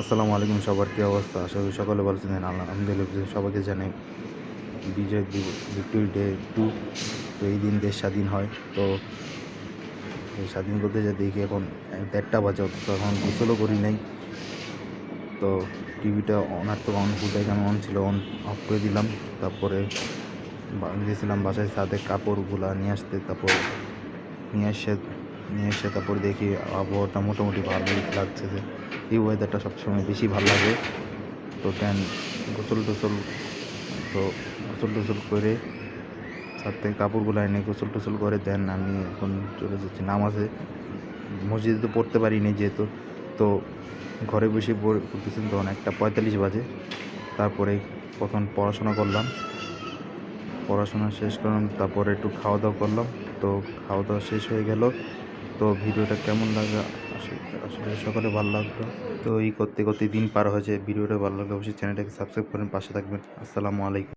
আসসালামু আলাইকুম সবার, কী অবস্থা? আশা করি সকলে ভালো ছিলেন আলহামদুলিল্লাহ সবাইকে জানাই বিজয় ভিক্টোরি ডে টু তো এই দিন দেশ স্বাধীন হয়। তো স্বাধীন করতে যা দেখি এখন, দেড়টা বাজে অথচ এখন গোসলও করি নাই। তো টিভিটা অনার তো অন ফুটাই কেন অন ছিল অন অফ করে দিলাম। তারপরে গেছিলাম বাসায় সাথে কাপড়গুলা নিয়ে আসতে, তারপর নিয়ে এসে নিয়ে এসে তারপর দেখি আবহাওয়াটা মোটামুটি ভালোই লাগছে যে। এই ওয়েদারটা সবসময় বেশি ভালো লাগে। তো দেন গোসল টোসল, তো গোসল টোসল করে সাথে কাপড়গুলো এনে গোসল টোসল করে দেন আমি এখন চলে যাচ্ছি নামাজে। মসজিদে তো পড়তে পারিনি যেহেতু, তো ঘরে বসে পড়- পড়তেছেন তখন একটা পঁয়তাল্লিশ বাজে। তারপরে প্রথম পড়াশোনা করলাম। পড়াশোনা শেষ করলাম, তারপরে একটু খাওয়া দাওয়া করলাম। তো খাওয়া দাওয়া শেষ হয়ে গেল। তো ভিডিওটা কেমন লাগে আসলে সকালে ভালো লাগল। তো এই করতে করতে দিন পার হয়ে যায় ভিডিওটা ভালো লাগলে অবশ্যই চ্যানেলটাকে সাবস্ক্রাইব করেন পাশে থাকবেন। আসসালামু আলাইকুম।